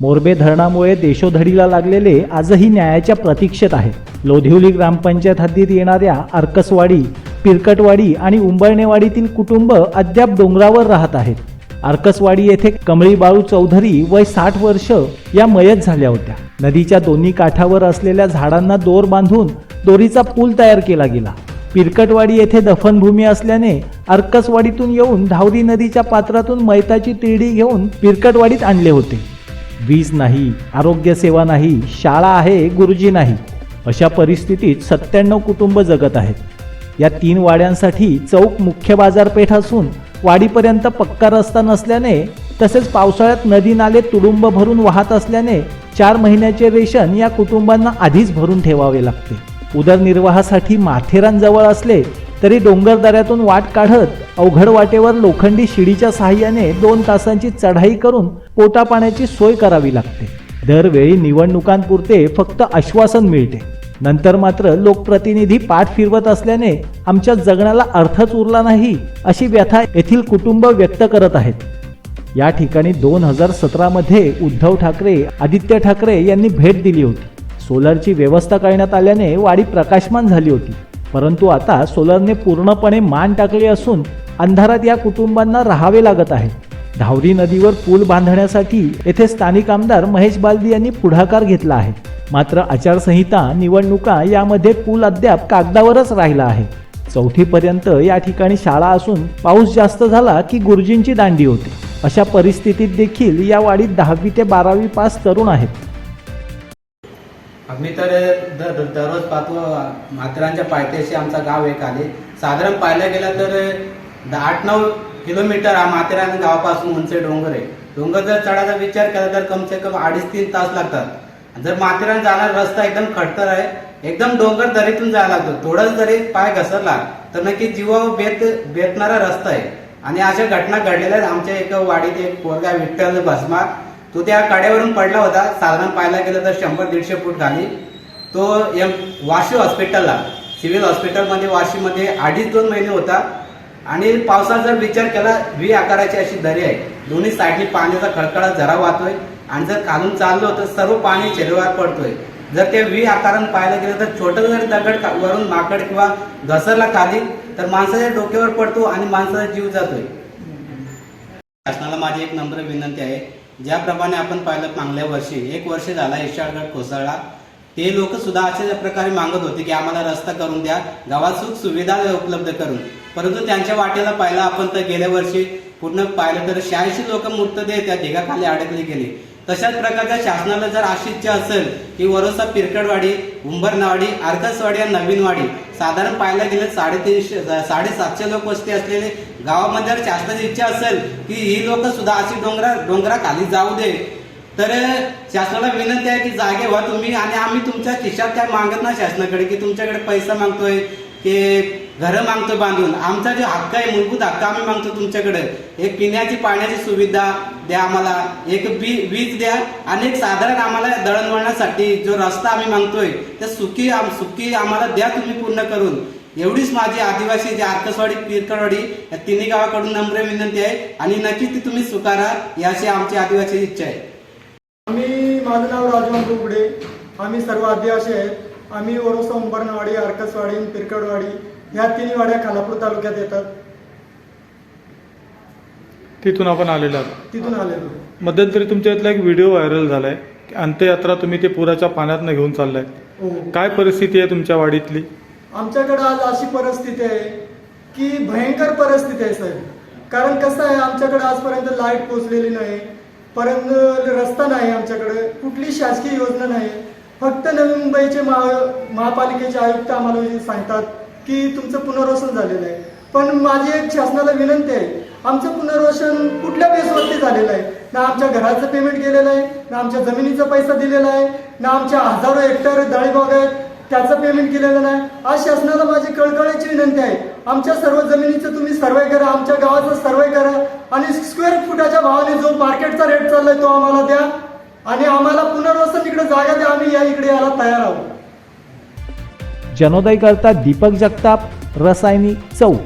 मोरबे धरणामुळे देशोधडीला लागलेले आजही न्यायाच्या प्रतीक्षेत आहेत लोधिवली ग्रामपंचायत हद्दीत येणाऱ्या अर्कसवाडी पिरकटवाडी आणि उंबळणेवाडीतील कुटुंब अद्याप डोंगरावर राहत आहेत. अर्कसवाडी येथे कमळी बाळू चौधरी वय साठ वर्ष या मयत झाल्या होत्या. नदीच्या दोन्ही काठावर असलेल्या झाडांना दोर बांधून दोरीचा पूल तयार केला गेला. पिरकटवाडी येथे दफनभूमी असल्याने अर्कसवाडीतून येऊन धावरी नदीच्या पात्रातून मैताची तिरडी घेऊन पिरकटवाडीत आणले होते. वीज नाही आरोग्यसेवा नाही शाळा आहे गुरुजी नाही. अशा परिस्थितीत सत्त्याण्णव कुटुंब जगत आहेत. या तीन वाड्यांसाठी चौक मुख्य बाजारपेठ असून वाडीपर्यंत पक्का रस्ता नसल्याने तसेच पावसाळ्यात नदी नाले तुडुंब भरून वाहत असल्याने चार महिन्याचे रेशन या कुटुंबांना आधीच भरून ठेवावे लागते. उदरनिर्वाहासाठी माथेरान जवळ असले तरी डोंगरदऱ्यातून वाट काढत अवघड वाटेवर लोखंडी शिडीच्या सहाय्याने दोन तासांची चढाई करून पोटापाण्याची सोय करावी लागते. दरवेळी निवडणुकांपुरते फक्त आश्वासन मिळते. नंतर मात्र लोकप्रतिनिधी पाठ फिरवत असल्याने आमच्या जगण्याला अर्थच उरला नाही अशी व्यथा येथील कुटुंब व्यक्त करत आहेत. या ठिकाणी दोन हजार सतरामध्ये उद्धव ठाकरे आदित्य ठाकरे यांनी भेट दिली होती. सोलरची व्यवस्था करण्यात आल्याने वाडी प्रकाशमान झाली होती. परंतु आता सोलरने पूर्णपणे मान टाकली असून अंधारात या कुटुंबांना राहावे लागत आहे. धावरी नदीवर पूल बांधण्यासाठी येथे स्थानिक आमदार महेश बालदी यांनी पुढाकार घेतला आहे. मात्र आचारसंहिता निवडणुका यामध्ये पूल अद्याप कागदावरच राहिला आहे. चौथीपर्यंत या ठिकाणी शाळा असून पाऊस जास्त झाला की गुरुजींची दांडी होते. अशा परिस्थितीत देखील या वाडीत दहावी ते बारावी पास तरुण आहेत. आम्ही तर दर दररोज पाहतो माथेरानच्या पायथ्याशी आमचा गाव एक आले साधारण पाहायला गेलं तर आठ नऊ किलोमीटर हा माथेरान गावापासून उंच डोंगर आहे. डोंगर जर चढायचा विचार केला तर कम से कम अडीच तीन तास लागतात. जर माथेरान जाणारा रस्ता एकदम खडतर आहे एकदम डोंगर दरीतून जायला लागतो. थोडंच जरी पाय घसरला तर नक्की जीवावर बेत बेतणारा रस्ता आहे. आणि अशा घटना घडलेल्या आहेत. आमच्या एका वाडीत एक पोरगा विठ्ठल भस्मा तो त्या कड्यावरून पडला होता. साधारण पाहायला गेलं तर शंभर दीडशे फूट खाली. तो एम वाशी हॉस्पिटलला सिव्हिल हॉस्पिटलमध्ये वाशीमध्ये अडीच दोन महिने होता. आणि पावसाचा जर विचार केला व्ही आकाराची अशी दरी आहे. दोन्ही साईडनी पाण्याचा खळखळा जरा वाहतोय. आणि जर खालून चाललो तर सर्व पाणी चेहऱ्यावर पडतोय. जर ते व्ही आकारानं पाहायला गेलं तर छोटं जर दगड वरून माकड किंवा घसरला खाली तर माणसाच्या डोक्यावर पडतो आणि माणसाचा जीव जातोय. शासनाला माझी एक नम्र विनंती आहे. ज्याप्रमाणे आपण पाहिलं मागल्या वर्षी एक वर्ष झाला इशाळगड कोसळला. ते लोक सुद्धा अशा प्रकारे मागत होते की आम्हाला रस्ता करून द्या गावात सुख सुविधा उपलब्ध करून. परंतु त्यांच्या वाटेला पाहिलं आपण तर गेल्या वर्षी पूर्ण पाहिलं तर शहाऐंशी लोक मृतदेह त्या ढिगाखाली अडकले गेले. तशाच प्रकारच्या शासनाला जर अशी इच्छा असेल की वरोसा पिरकडवाडी उंबरनावाडी आर्कसवाडी आणि नवीनवाडी साधारण पाहायला गेलं साडेतीनशे साडेसातशे लोक वस्ती असलेले गावामध्ये जर शासनाची इच्छा असेल की ही लोक सुद्धा अशी डोंगरा डोंगरा खाली जाऊ दे तर शासनाला विनंती आहे की जागे व्हा तुम्ही आणि आम्ही तुमच्या खिशात काय मागत ना शासनाकडे की तुमच्याकडे पैसा मागतोय की घरं मागतो बांधून. आमचा जो हक्क आहे मूलभूत हक्क आम्ही मागतो तुमच्याकडे. एक पिण्याची पाण्याची सुविधा द्या आम्हाला. एक बी वीज द्या. आणि एक साधारण आम्हाला दळणवळणासाठी जो रस्ता आम्ही मागतोय त्या सुखी आम- सुखी आम्हाला द्या तुम्ही पूर्ण करून. एवढीच माझी आदिवासी जे आर्कसवाडी पिरकरवाडी या तिन्ही गावाकडून नम्र विनंती आहे. आणि नक्की ती तुम्ही स्वीकारा याची आमची आदिवासी इच्छा आहे. आम्ही माझं नाव राजवंत उघडे आम्ही सर्व आदिवासी आहेत. आम्ही ओरोसा उंबरनवाडी अर्कसवाडी आणि पिरकडवाडी ह्या तिन्ही वाड्या खालापूर तालुक्यात येतात. तिथून आपण आलेलो आहोत. तिथून आलेलो. मध्यंतरी तुमच्या इथला एक व्हिडिओ व्हायरल झालाय. की अंत्ययात्रा तुम्ही ते पुराच्या पाण्यातनं घेऊन चाललाय. हो. काय परिस्थिती आहे तुमच्या वाडीतली? आमच्याकडे आज अशी परिस्थिती आहे की भयंकर परिस्थिती आहे साहेब. कारण कसं आहे आमच्याकडे आजपर्यंत लाइट पोचलेली नाही. परत रस्ता नाही आमच्याकडे. कुठली शासकीय योजना नाही. फक्त नवी मुंबईचे महा महापालिकेचे आयुक्त आम्हाला सांगतात की तुमचं पुनर्वसन झालेलं आहे. पण माझी एक शासनाला विनंती आहे आमचं पुनर्वसन कुठल्या बेसवरती झालेलं आहे? ना आमच्या घराचं पेमेंट गेलेलं आहे ना आमच्या जमिनीचा पैसा दिलेला आहे ना आमच्या हजारो हेक्टर डाळीबाग आहेत त्याचं पेमेंट केलेलं नाही. आज शासनाला माझी कळकळीची विनंती आहे आमच्या सर्व जमिनीचं तुम्ही सर्वे करा आमच्या गावाचा सर्वे करा आणि स्क्वेअर फुटाच्या भावाने जो मार्केटचा रेट चाललाय तो आम्हाला द्या. आणि आम्हाला पुनर्वसन इकडे जागा द्या आम्ही या इकडे यायला तयार आहोत. जनोदय करता दीपक जगताप रसायनी चौक.